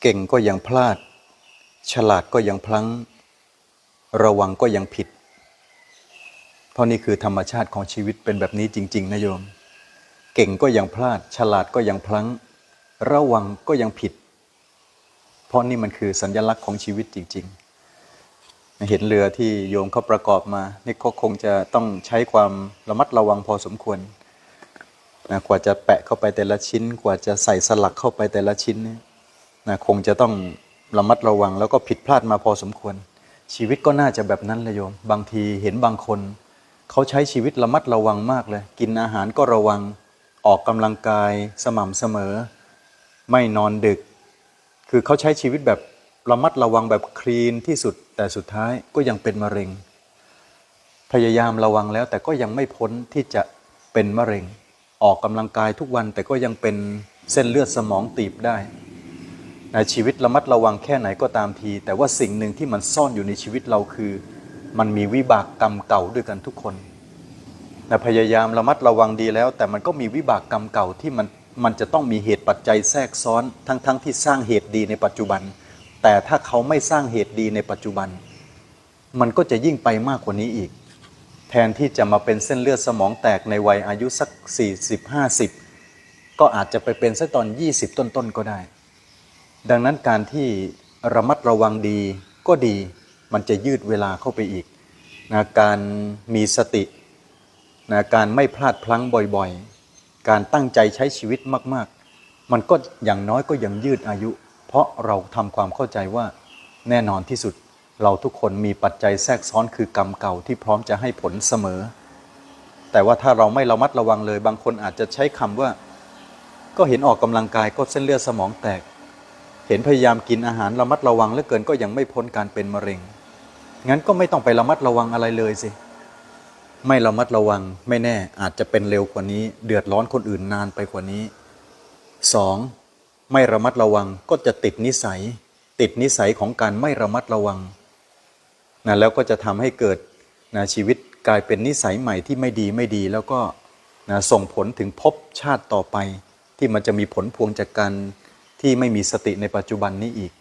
เก่งก็ยังพลาด ฉลาดก็ยังพลั้ง ระวังก็ยังผิด เพราะนี่คือธรรมชาติของชีวิตเป็นแบบนี้จริง ๆนะโยม เก่งก็ยังพลาด ฉลาดก็ยังพลั้ง ระวังก็ยังผิด เพราะนี่มันคือสัญลักษณ์ของชีวิตจริง ๆ เห็นเรือที่โยมเขาประกอบมานี่ก็คงจะต้องใช้ความระมัดระวังพอสมควรนะกว่าจะแปะเข้าไปแต่ละชิ้น กว่าจะใส่สลักเข้าไปแต่ละชิ้นเนี่ย นะคงจะต้องระมัดระวัง แล้วก็ผิดพลาดมาพอสมควร ชีวิตก็น่าจะแบบนั้นเลยโยม บางทีเห็นบางคน เขาใช้ชีวิตระมัดระวังมากเลย กินอาหารก็ระวังออกกำลังกายสม่ำเสมอ ไม่นอนดึก คือเขาใช้ชีวิตแบบระมัดระวังแบบคลีนที่สุด แต่สุดท้ายก็ยังเป็นมะเร็ง พยายามระวังแล้วแต่ก็ยังไม่พ้นที่จะเป็นมะเร็ง ออกกำลังกายทุกวันแต่ก็ยังเป็นเส้นเลือดสมองตีบได้ ชีวิตระมัดระวังแค่ไหนก็ตามที แต่ว่าสิ่งหนึ่งที่มันซ่อนอยู่ในชีวิตเราคือ มันมีวิบากกรรมเก่าด้วยกันทุกคนนะพยายามระมัดระวังดีแล้ว แต่มันก็มีวิบากกรรมเก่าที่มันมันจะต้องมีเหตุปัจจัยแทรกซ้อนทั้งๆทที่สร้างเหตุดีในปัจจุบัน แต่ถ้าเขาไม่สร้างเหตุดีในปัจจุบัน มันก็จะยิ่งไปมากกว่านี้อีก แทนที่จะมาเป็นเส้นเลือดสมองแตกในวัยอายุสัก 40 50 ก็อาจจะไปเป็นสักตอน 20 ต้นๆก็ได้ ดังนั้นการที่ระมัดระวังดีก็ดีมันจะยืดเวลาเข้าไปอีกนะการมีสตินะการไม่พลาดพลั้งบ่อยๆ การตั้งใจใช้ชีวิตมากๆ มันก็อย่างน้อยก็ยังยืดอายุ เพราะเราทำความเข้าใจว่าแน่นอนที่สุดเราทุกคนมีปัจจัยแทรกซ้อนคือกรรมเก่าที่พร้อมจะให้ผลเสมอ แต่ว่าถ้าเราไม่ระมัดระวังเลย บางคนอาจจะใช้คำว่า ก็เห็นออกกำลังกายก็เส้นเลือดสมองแตก เห็นพยายามกินอาหารระมัดระวังเหลือเกินก็ยังไม่พ้นการเป็นมะเร็ง งั้นก็ไม่ต้องไประมัดระวังอะไรเลยสิ ไม่ระมัดระวังไม่แน่อาจจะเป็นเร็วกว่านี้ เดือดร้อนคนอื่นนานไปกว่านี้สองไม่ระมัดระวังก็จะติดนิสัย ติดนิสัยของการไม่ระมัดระวังนะแล้วก็จะทำให้เกิดนะชีวิตกลายเป็นนิสัยใหม่ที่ไม่ดีไม่ดี แล้วก็นะส่งผลถึงภพชาติต่อไป ที่มันจะมีผลพวงจากการ ที่ไม่มีสติในปัจจุบันนี้อีก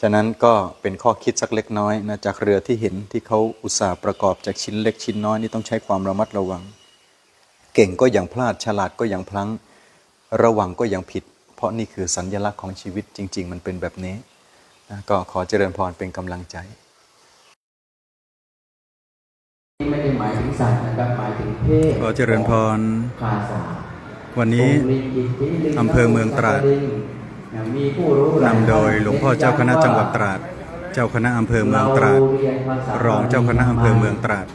ฉะนั้นก็เป็นข้อคิดสักเล็กน้อยนะจากเรือที่เห็นที่เขาอุตส่าห์ประกอบจากชิ้นเล็กชิ้นน้อยนี่ต้องใช้ความระมัดระวัง เก่งก็ยังพลาดฉลาดก็ยังพลั้ง ระวังก็ยังผิด เพราะนี่คือสัญลักษณ์ของชีวิตจริง ๆ มันเป็นแบบนี้นะก็ขอเจริญพรเป็นกำลังใจนี่ไม่ได้หมายถึงสัตว์นะครับหมายถึงเพศขอเจริญพรภาษาวันนี้อำเภอเมืองตราดมีผู้รู้ นำโดยหลวงพ่อเจ้าคณะจังหวัดตราด เจ้าคณะอำเภอเมืองตราดเรียนภาษารองเจ้าคณะอำเภอเมืองตราด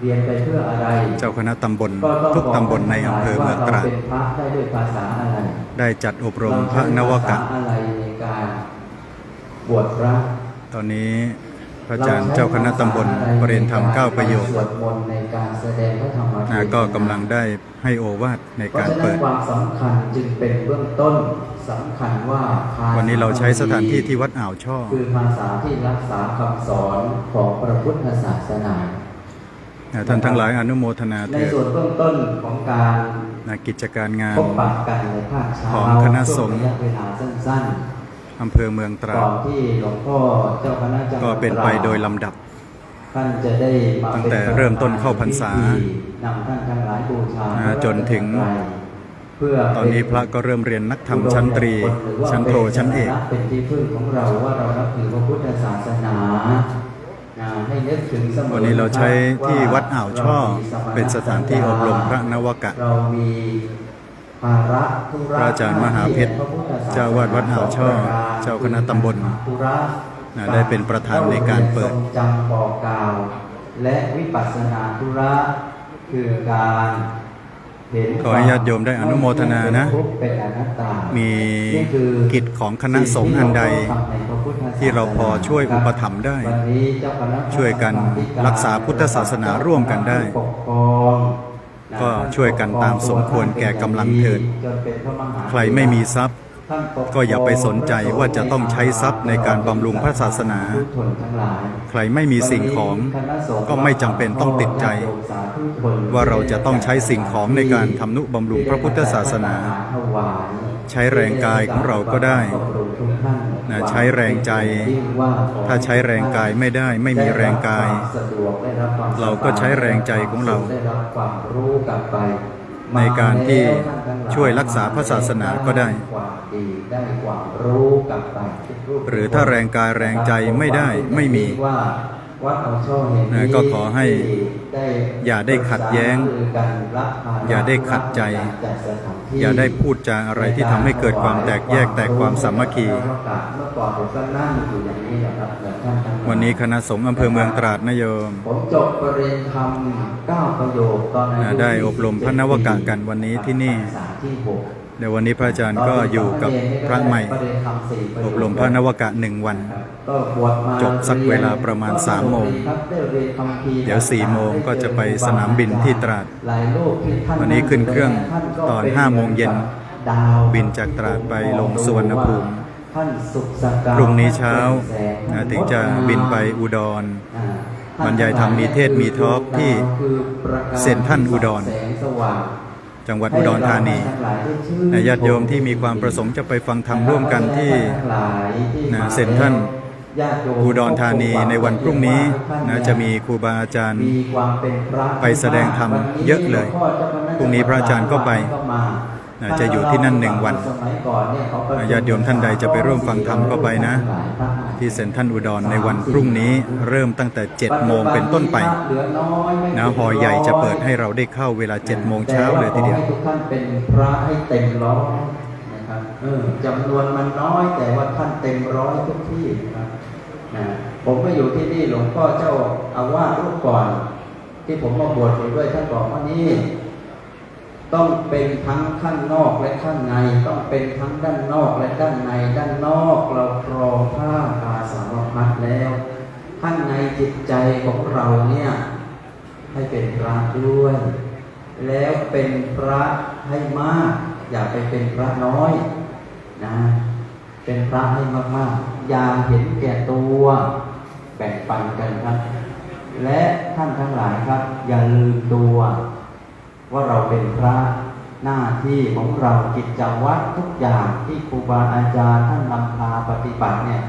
เรียนไปเพื่ออะไร เจ้าคณะตำบลก็ต้องทุกตำบลในอำเภอเมืองตราดว่เป็นพระได้ด้วยภาษาอะไรได้จัดอบรมพระนวกะเาใช้ภาษาอะไรในการบวชพระตอนนี้พระอาจารย์เจ้าคณะตำบลประเรียนธรรมเก้าประโยคสวดมนต์ในการแสดงพระธรรมเทศนะนาก็กำลังได้ให้โอวาทในเพราะการฉะนั้เปินดความสำคัญจึงเป็นเบื้องต้น สำคัญว่าภาษวันนี้เราใช้สถานที่ที่วัดอ่าวช่อ คือภาษาที่รักษาคำสอนของพระพุทธศาสนานะท่านทั้งหลายอนุโมทนาในเถิดส่วนเบื้องต้นของการนะกิจการงานพบปะกันในภาคเช้าของคณะสงฆ์ช่วระยะเวลาสั้นอำเภอเมืองตๆราก่อดนที่หลวงพ่อเจ้าคณะจังหวัดก็เป็นไปตราโดยลำดับท่านจะได้มาตั้งป็นแต่เริ่มต้นเข้าพรรษาพิธีนำท่านทั้งหลายบูชาอ่าจนถึงเพื่อตอนนี้พระก็เริ่มเรียนนักธรรมชั้นตรี ชั้นโทชั้นเอกเป็นที่พึ่งของเราว่าเรานับถือพระพุทธศาสนาอ่าให้นึกถึงเสมอวันนี้เราใช้ที่วัดอ่าวช่อรามีสมณเป็นสถานที่อบรมพระนวกะเรามีภาระธุพระอาจารย์มหาเพชรเจ้าวาดวัดอ่าวช่อ เจ้าคณะตำบลธุระนะได้เป็นประธานในการเปิดทรงจำบอกกล่าว และวิปัสสนาธุระคือการเห็น ขอให้ญาติโยมได้อนุโมทนานะ มีกิจของคณะสงฆ์อันใด ที่เราพอช่วยอุปถัมภ์ได้ ช่วยกันรักษาพุทธศาสนาร่วมกันได้ ก็ช่วยกันตามสมควรแก่กำลังเถิด ใครไม่มีทรัพย์ ก็อย่าไปสนใจว่าจะต้องใช้ทรัพย์ในการบำรุงพระศาสนา ใครไม่มีสิ่งของก็ไม่จำเป็นต้องติดใจ ว่าเราจะต้องใช้สิ่งของในการทำนุบำรุงพระพุทธศาสนา ใช้แรงกายของเราก็ได้นะใช้แรงใจ ถ้าใช้แรงกายไม่ได้ไม่มีแรงกายได้รับควมสะดวกได้รับความสบยเราก็ใช้แรงใจของเรา ได้รับความรู้กลับไปในการที่มาแล้วท่านทั้งหลาช่วยรักษาพระศาสนาก็ได้ความดีได้ความรู้กลับไปหรือถ้าแรงกายแรงใจไม่ได้ไม่มี ว่าวัดเอาช่อแห่งนะนี้ก็ขอให้ได้อย่าได้ขัดแย้งปรึกษารือกันรับภระอย่าได้ขัดใจจัดสถนที่อย่าได้พูดจาอะไรที่ทำให้เกิดความแตกแยกแตกความสามัคคีเมื่อก่อนผมก็นั่งอยู่อย่างนี้แหละครับเหมือนท่านทั้งหลายวันนี้คณะสงฆ์อำเภอเมืองตราดนะโยมผมจบประเรียนธรรมเก้าประโยคตอนอายุนะได้อบรมพระนวกะกันวันนี้ที่นี่ เดี๋ยววันนี้พระอาจารย์ก็อยู่กับพระใหม่อบรมพระนวกะหนึ่งวันก็บวชมาจบสักเวลาประมาณสามโมง เดี๋ยวสี่โมงก็จะไปสนามบินที่ตราด วันนี้ขึ้นเครื่องตอนห้าโมงเย็นดาวบินจากตราดไปลงสุวรรณภูมิพรุ่งนี้เช้าถึงจะบินไปอุดรบรรยายธรรมมีเทศมีทอล์กที่เซ็นทรัลอุดร จังหวัดอุดรธานีนะญาติโยมที่มีความประสงค์จะไปฟังธรรมร่วมกันที่นะเซ็นทรัลอุดรธานีในวันพรุ่งนี้นะจะมีครูบาอาจารย์ไปแสดงธรรมเยอะเลย พรุ่งนี้พระอาจารย์ก็ไปนะ จะอยู่ที่นั่นหนึ่งวันนะญาติโยมท่านใดจะไปร่วมฟังธรรมก็ไปนะ ที่เซ็นทรัลอุดรในวันพรุ่งนี้เริ่มตั้งแต่7โมงเป็นต้นไปนะหอใหญ่จะเปิดให้เราได้เข้าเวลา7โมงเช้าเลยทีเดียวแต่าขอให้ทุกท่านเป็นพระให้เต็มร้อยนะครับเออจำนวนมันน้อยแต่ว่าท่านเต็มร้อยทุกที่นะครับนะผมก็อยู่ที่นี่หลวงพ่อเจ้าอาวาสรูปก่อน ที่ผมมาบวชอยู่ด้วยท่านบอกว่านี่ ต้องเป็นทั้งข้างนอกและข้างใน ต้องเป็นทั้งด้านนอกและด้านใน ด้านนอกเราครองผ้าตาสารพัดแล้ว ข้างในจิตใจของเราเนี่ย ให้เป็นพระด้วย แล้วเป็นพระให้มาก อย่าไปเป็นพระน้อยนะ เป็นพระให้มากๆ อย่าเห็นแก่ตัวแบ่งปันกันครับ และท่านทั้งหลายครับ อย่าลืมตัว ว่าเราเป็นพระหน้าที่ของเรากิจวัตรทุกอย่างที่ครูบาอาจารย์ท่านนำพาปฏิบัติเนี่ย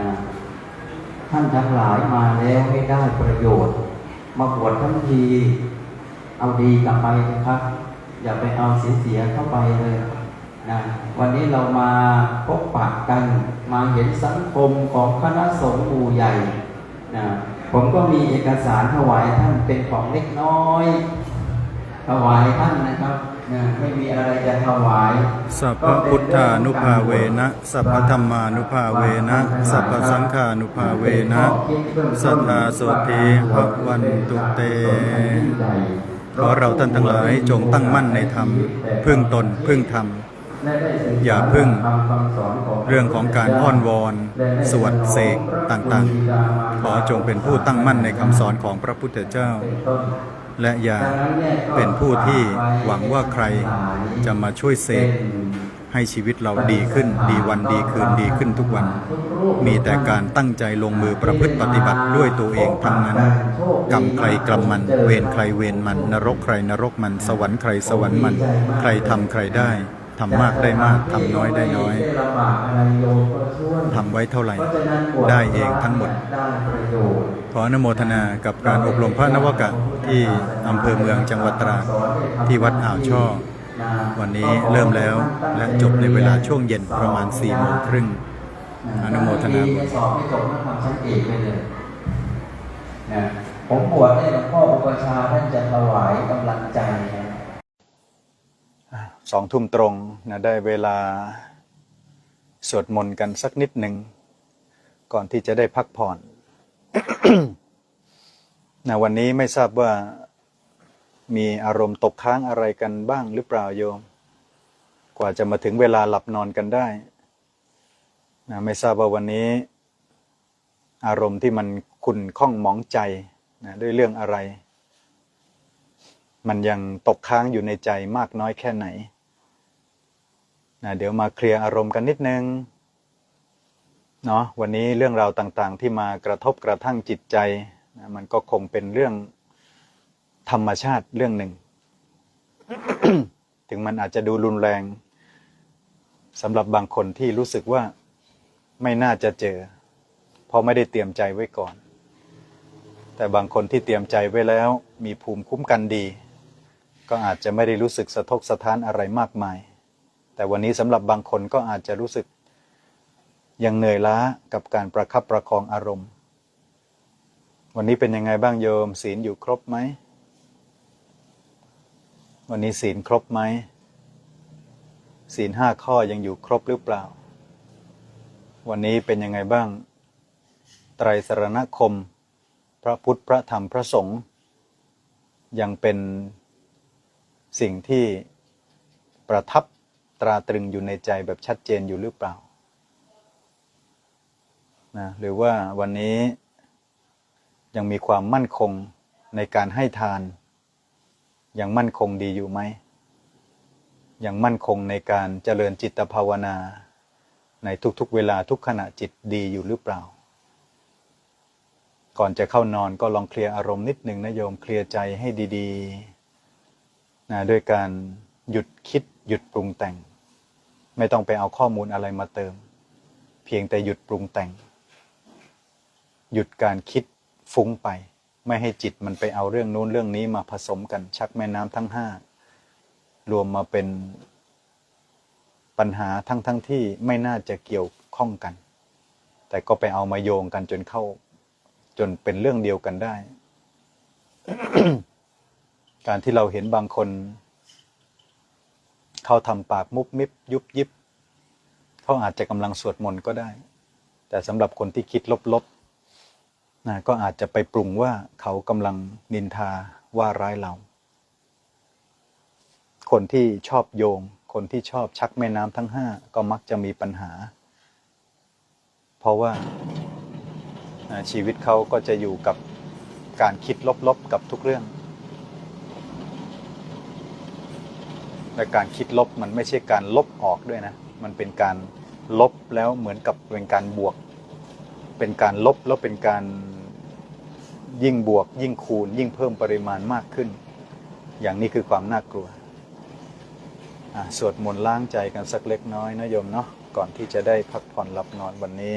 นะท่านทั้งหลายมาแล้วให้ได้ประโยชน์ มาบวชทั้งที เอาดีกลับไปนะครับ อย่าไปเอาเสียเข้าไปเลยนะวันนี้เรามาพบปะกัน มาเห็นสังคมของคณะสงฆ์หมู่ใหญ่นะผมก็มีเอกสารถวายท่านเป็นของเล็กน้อย ถวายท่านนะครับนะไม่มีอะไรจะถวาย สัพพพุทธานุภาเวนะ สัพพธรรมานุภาเวนะ สัพพสังฆานุภาเวนะ สัทธาโสธีภวันตุเต ขอเราท่านทั้งหลายจงตั้งมั่นในธรรม พึ่งตนพึ่งธรรม อย่าพึ่ง เรื่องของการอ้อนวอนสวดเสกต่างๆ ขอจงเป็นผู้ตั้งมั่นในคำสอนของพระพุทธเจ้า และอย่าเป็นผู้ที่หวังว่าใครจะมาช่วยเสกให้ชีวิตเราดีขึ้น ดีวันดีคืนดีขึ้นทุกวัน มีแต่การตั้งใจลงมือประพฤติปฏิบัติด้วยตัวเองทั้งนั้น กรรมใครกรรมมัน เวรใครเวรมัน นรกใครนรกมัน สวรรค์ใครสวรรค์มัน ใครทำใครได้ ทำมากได้มากทำน้อยได้น้อยทำไว้เท่าไหร่ ได้เองทั้งหมด ขออนุโมทนากับการอบรมพระนวกะที่อำเภอเมืองจังหวัดตราดที่วัดอ่าวช่อ วันนี้เริ่มแล้วและจบในเวลาช่วงเย็นประมาณ4ี่โมงครึ่งอนุโมทนาบุญสอบไม่จบนักทำชั้นเอกไปเลยนะผมบวชให้หลวงพ่ออุปชาท่านจะถวายกำลังใจนะ สองทุ่มตรงนะได้เวลาสวดมนต์กันสักนิดหนึ่ง ก่อนที่จะได้พักผ่อนนะวันนี้ไม่ทราบว่ามีอารมณ์ตกค้างอะไรกันบ้างหรือเปล่าโยม กว่าจะมาถึงเวลาหลับนอนกันได้นะไม่ทราบว่าวันนี้ อารมณ์ที่มันขุ่นข้องหมองใจนะด้วยเรื่องอะไร มันยังตกค้างอยู่ในใจมากน้อยแค่ไหน นะเดี๋ยวมาเคลียร์อารมณ์กันนิดนึงเนาะวันนี้เรื่องราวต่างๆ ที่มากระทบกระทั่งจิตใจนะมันก็คงเป็นเรื่องธรรมชาติเรื่องหนึ่ง ถึงมันอาจจะดูรุนแรงสำหรับบางคนที่รู้สึกว่าไม่น่าจะเจอ เพราะไม่ได้เตรียมใจไว้ก่อน แต่บางคนที่เตรียมใจไว้แล้ว มีภูมิคุ้มกันดี ก็อาจจะไม่ได้รู้สึกสะทกสะท้านอะไรมากมาย แต่วันนี้สำหรับบางคนก็อาจจะรู้สึก ยังเหนื่อยล้ากับการประคับประคองอารมณ์ วันนี้เป็นยังไงบ้างโยม ศีลอยู่ครบไหม วันนี้ศีลครบไหม ศีลห้าข้อยังอยู่ครบหรือเปล่า วันนี้เป็นยังไงบ้าง ไตรสรณคม พระพุทธพระธรรมพระสงฆ์ยังเป็นสิ่งที่ประทับ ตราตรึงอยู่ในใจแบบชัดเจนอยู่หรือเปล่านะหรือว่าวันนี้ยังมีความมั่นคงในการให้ทาน ยังมั่นคงดีอยู่ไหม ยังมั่นคงในการเจริญจิตภาวนา ในทุกๆเวลาทุกขณะจิตดีอยู่หรือเปล่า ก่อนจะเข้านอนก็ลองเคลียร์อารมณ์นิดหนึ่งนะโยมเคลียร์ใจให้ดีๆนะด้วยการหยุดคิดหยุดปรุงแต่ง ไม่ต้องไปเอาข้อมูลอะไรมาเติม เพียงแต่หยุดปรุงแต่ง หยุดการคิดฟุ้งไป ไม่ให้จิตมันไปเอาเรื่องนู้นเรื่องนี้มาผสมกันชักแม่น้ำทั้งห้ารวมมาเป็นปัญหาทั้งทั้งที่ไม่น่าจะเกี่ยวข้องกัน แต่ก็ไปเอามาโยงกันจนเข้า จนเป็นเรื่องเดียวกันได้ การที่เราเห็นบางคน เขาทำปากมุบมิบยุบยิบ เขาอาจจะกำลังสวดมนต์ก็ได้ แต่สำหรับคนที่คิดลบๆนะก็อาจจะไปปรุงว่าเขากำลังนินทาว่าร้ายเรา คนที่ชอบโยง คนที่ชอบชักแม่น้ำทั้งห้าก็มักจะมีปัญหา เพราะว่าอ่าชีวิตเขาก็จะอยู่กับการคิดลบๆกับทุกเรื่อง และการคิดลบมันไม่ใช่การลบออกด้วยนะ มันเป็นการลบแล้วเหมือนกับเป็นการบวก เป็นการลบแล้วเป็นการยิ่งบวก ยิ่งคูณ ยิ่งเพิ่มปริมาณมากขึ้น อย่างนี้คือความน่ากลัวอะสวดมนต์ล้างใจกันสักเล็กน้อยนะโยมเนาะก่อนที่จะได้พักผ่อนหลับนอนวันนี้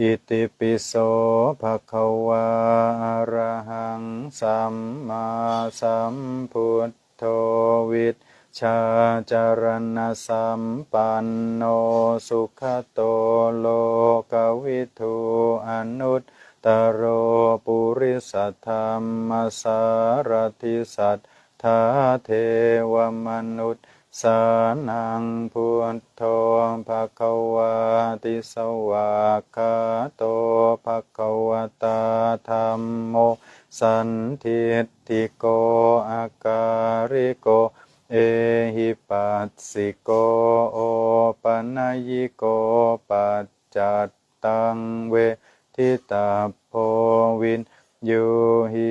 อิติปิโสภะคะวะอะระหังสัมมาสัมพุทโธวิชชาจารณสัมปันโนสุขโตโลกวิทูอนุตตโรปุริสธรรมสารทิสัทธาเทวมนุษย์ สานังพุทโธภะคะวาติสวากขาโตภะคะวะตาธรรมโมสันทิฏฐิโกอาการิโก เอหิปัสสิโกโอปัญญิโกปัจจัตตังเวทิตาโพวินยูหิ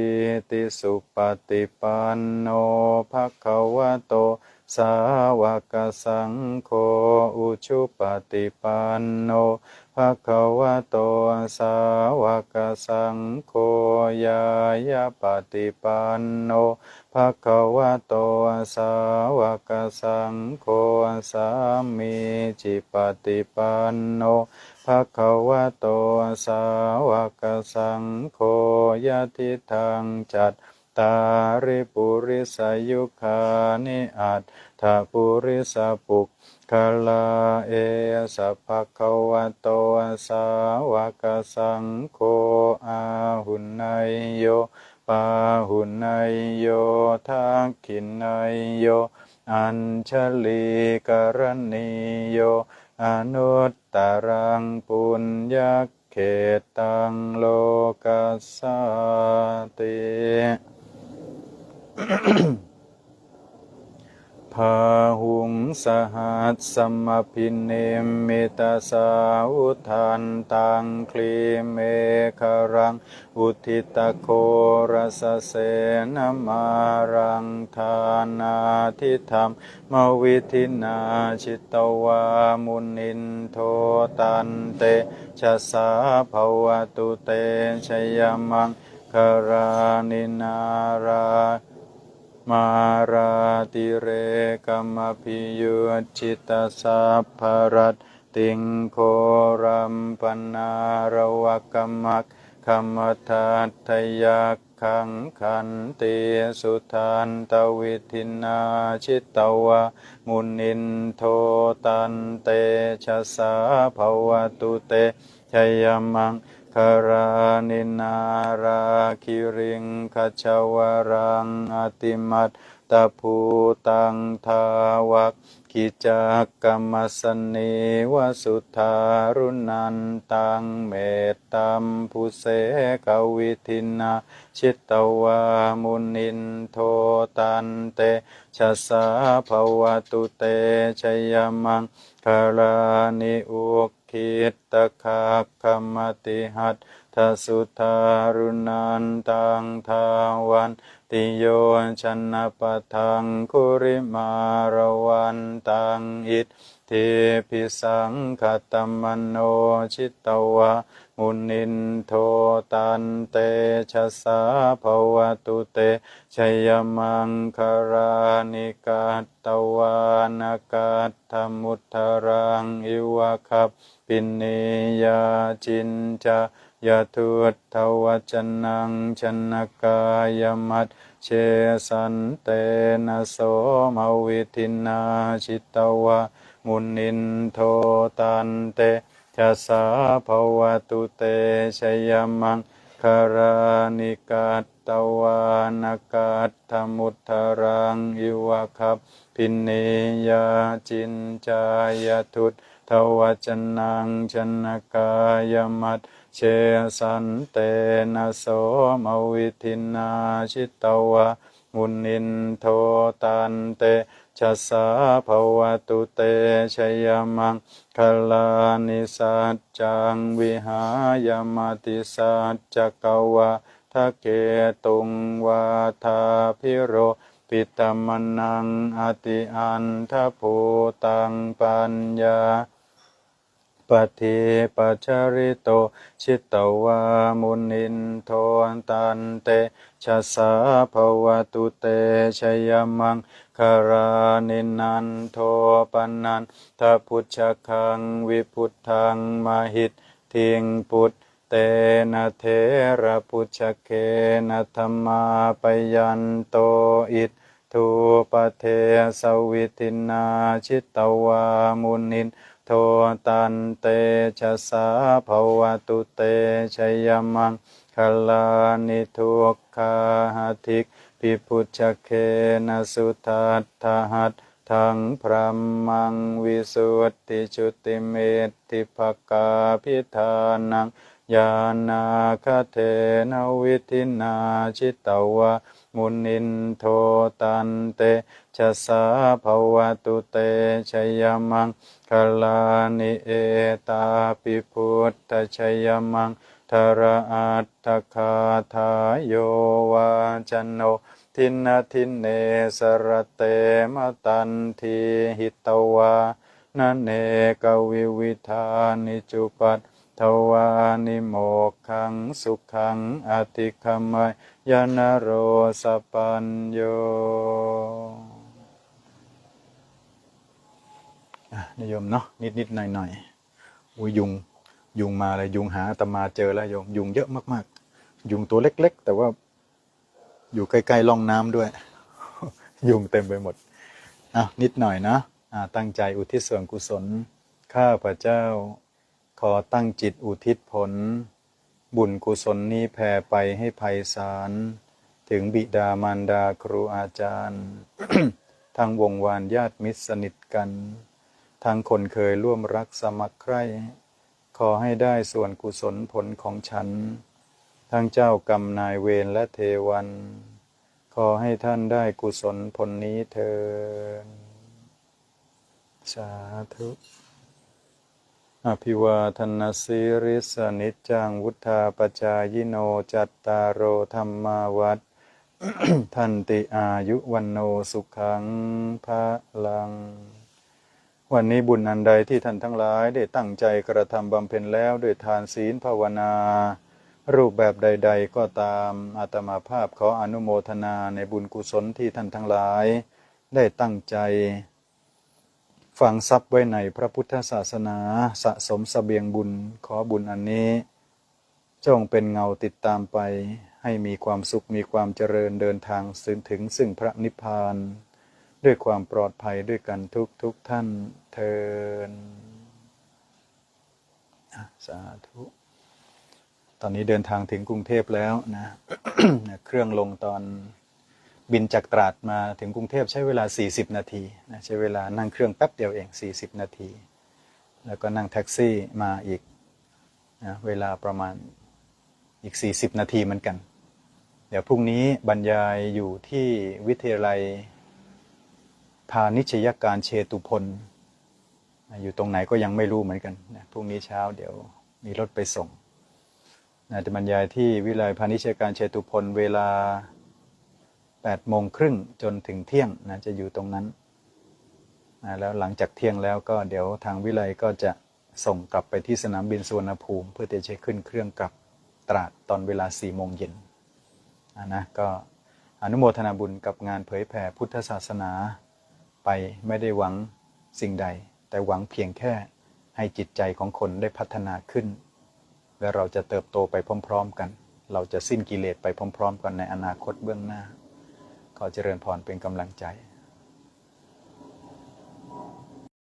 ติสุปฏิปันโนภะคะวะโต สาวกสังโฆอุชุปฏิปันโนภะคะวะโตสาวกสังโฆยายาปฏิปันโนภะคะวะโตสาวกสังโฆสามีจิปฏิปันโนภะคะวะโตสาวกสังโฆยะทิทังจัต ตาริปุริสยุคานิอัตถาปุริสปุกคลาเอสัพพะคะวะโตสาวกสังโฆอาหุนายโยปาหุนายโยทักขินายโย อัญชลีกรณีโย อนุตตรังปุญญเขตังโลกัสสติ พาหุงสหัสสมพินเนมิตาสาวุทานตังคลีเมฆรัง อุทิตโครสเสนมารังทานาทิธรรมมวิธินาชิตวามุนินโทตันเตชะสาภวตุเตชยมังคารานินารา มาราติเรกมมพิยุจิตาสัพพรัตติงโครัมปนารวกมักขมทัตทยักขังขันติสุทานตวิทินาชิตวะ มุนินโทตันเตชะสาภวตุเตชยมัง คารานินาราคิริงคชาวรังอติมัตตภูตังทาวักกิจักกรรมสนีวสุทารุนันตังเมตตัมพุเสกวิทินาชิตวามุนินโทตันเตชะสาภวตุเตชยมังคารานิอุก คิตตะคาคมติหัตทสุทารุนันตังทาวันติโยชนะปะทังคุริมารวันตังอิ ทิพิสังคตมโนชิตวะมุนินโทตันเตชะสาภวตุเตชยมังคารานิกาตวานากาตธมุทธรังอิวะคับปินิยาจินจายาทุตทวจนังชนกายมัตเชสันเตนะโสมวิทินาชิตวะ มุนินโทตันเตชะสาภวตุเตชยมังคารานิกาตวานากาตธมุทธรังอิวะคับพินิยาจินจายาทุตทวจนังชนกายมัตเชสันเตนะโสมวิทินาชิตวะมุนินโทตันเต ชะสาภวตุเตชยมังคลานิสัจจังวิหายมติสัจจกวะทะเกตุงวาทาพิโรปิตมนังอติอันทภูตังปัญญา ปฏิปัจจริโตชิตวามุนินโทตันเตชะสาภวตุเตชยมังคารานินันโทปันนันทพุชคังวิพุทธังมหิตทิงพุทธเตนะเทระพุชเคนะธรรมาปยันโตอิทูปเทสวิทินาชิตวามุนิน โทตันเตชะสาภวตุเตชยมังคลานิทุกขาหทิกพิพุชเคนสุทัตถหัตทังพระมังวิสุทธิจุติเมตติภกาพิธานัง ยานาคเทนวิทินาชิตวะมุนินโทตันเตชะสาภวตุเตชยมังคลานิเอตาปิพุทธชยมังทระอัตถคาทายโยวาจันโนทินทินเนสรเตมตันทีหิตวานันเนกวิวิธานิจุปัต ทวานิโมกขังสุขังอติคมายยานโรสปัญโยอะนิยมเนาะนิดนิดหน่อยหน่อยๆอุ้ยยุงยุงมาเลยยุงหาตมาเจอแล้วโยมยุงเยอะมากๆ ยุงตัวเล็ก ๆ แต่ว่าอยู่ใกล้ๆร่องน้ำด้วย ยุงเต็มไปหมดอะนิดหน่อยนะอ่าตั้งใจอุทิศส่วนกุศลข้าพระเจ้า ขอตั้งจิตอุทิศผล บุญกุศลนี้แผ่ไปให้ภัยสาร ถึงบิดามารดาครูอาจารย์ทางวงวานญาติมิตรสนิทกันทางคนเคยร่วมรักสมัครใคร่ ขอให้ได้ส่วนกุศลผลของฉัน ทั้งเจ้ากรรมนายเวรและเทวัน ขอให้ท่านได้กุศลผลนี้เถิดสาธุ อภิวาทนาสิริสนิจังวุธาปจายโนจัตตารโอธรรมาวัดทันติอายุวันโนสุขังพระลัง วันนี้บุญอันใดที่ท่านทั้งหลายได้ตั้งใจกระทำบำเพ็ญแล้วด้วยทานศีลภาวนา รูปแบบใด ๆ ก็ตามอาตมาภาพขออนุโมทนาในบุญกุศลที่ท่านทั้งหลาย ได้ตั้งใจ ฝังทรัพย์ไว้ในพระพุทธศาสนาสะสมสเสบียงบุญขอบุญอันนี้ จงเป็นเงาติดตามไป ให้มีความสุขมีความเจริญเดินทางซึ่ถึงซึ่งพระนิพพาน ด้วยความปลอดภัยด้วยกันทุกทุกท่านเทินอะสาธุตอนนี้เดินทางถึงกรุงเทพแล้วนะ เครื่องลงตอน บินจากตราดมาถึงกรุงเทพใช้เวลา 40 นาทีนะใช้เวลานั่งเครื่องแป๊บเดียวเอง 40 นาที แล้วก็นั่งแท็กซี่มาอีกนะเวลาประมาณอีก 40 นาทีเหมือนกัน เดี๋ยวพรุ่งนี้บรรยายอยู่ที่วิทยาลัยพาณิชยการเชตุพลนะอยู่ตรงไหนก็ยังไม่รู้เหมือนกันนะพรุ่งนี้เช้าเดี๋ยวมีรถไปส่งนะจะบรรยายที่วิทยาลัยพาณิชยการเชตุพลเวลา 8โมงครึ่งจนถึงเที่ยงนะจะอยู่ตรงนั้นนะแล้วหลังจากเที่ยงแล้วก็เดี๋ยวทางวิไลก็จะส่งกลับไปที่สนามบินสุวรรณภูมิ เพื่อที่จะขึ้นเครื่องกลับตราดตอนเวลา4โมงเย็นนะนะก็อนุโมทนาบุญกับงานเผยแผ่พุทธศาสนาไปไม่ได้หวังสิ่งใด แต่หวังเพียงแค่ให้จิตใจของคนได้พัฒนาขึ้น และเราจะเติบโตไปพร้อม ๆ กัน เราจะสิ้นกิเลสไปพร้อม ๆ กันในอนาคตเบื้องหน้า เจริญพรเป็นกำลังใจ